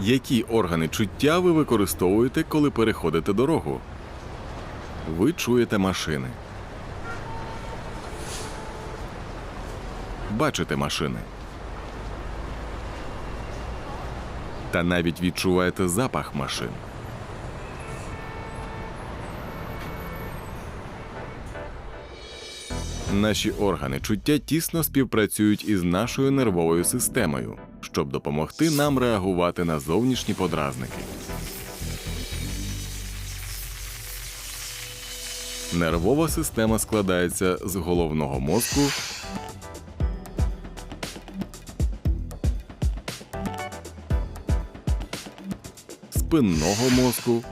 Які органи чуття ви використовуєте, коли переходите дорогу? Ви чуєте машини. Бачите машини. Та навіть відчуваєте запах машин. Наші органи чуття тісно співпрацюють із нашою нервовою системою, щоб допомогти нам реагувати на зовнішні подразники. Нервова система складається з головного мозку, спинного мозку,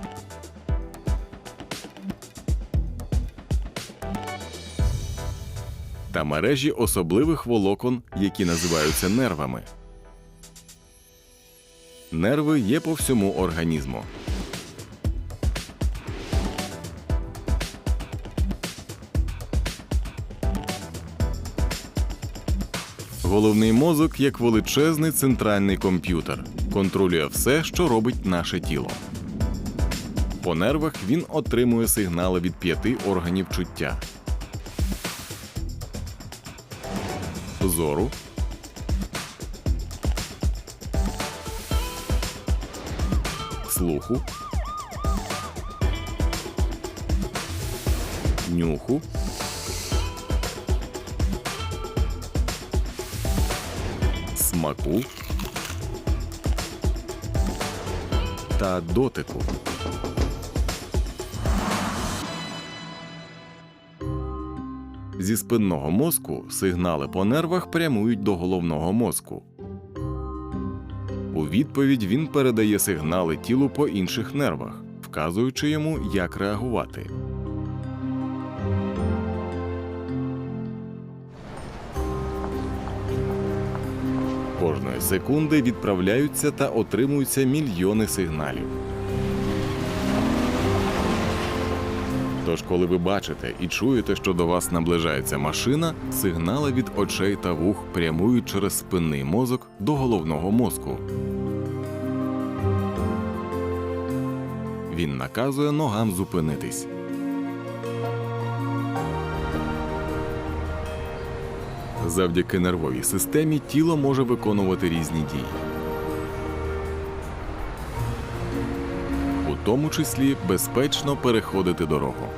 та мережі особливих волокон, які називаються нервами. Нерви є по всьому організму. Головний мозок як величезний центральний комп'ютер, контролює все, що робить наше тіло. По нервах він отримує сигнали від п'яти органів чуття: зору, слуху, нюху, смаку. Та дотику. Зі спинного мозку сигнали по нервах прямують до головного мозку. У відповідь він передає сигнали тілу по інших нервах, вказуючи йому, як реагувати. Кожної секунди відправляються та отримуються мільйони сигналів. Тож, коли ви бачите і чуєте, що до вас наближається машина, сигнали від очей та вух прямують через спинний мозок до головного мозку. Він наказує ногам зупинитись. Завдяки нервовій системі тіло може виконувати різні дії. Тому числі безпечно переходити дорогу.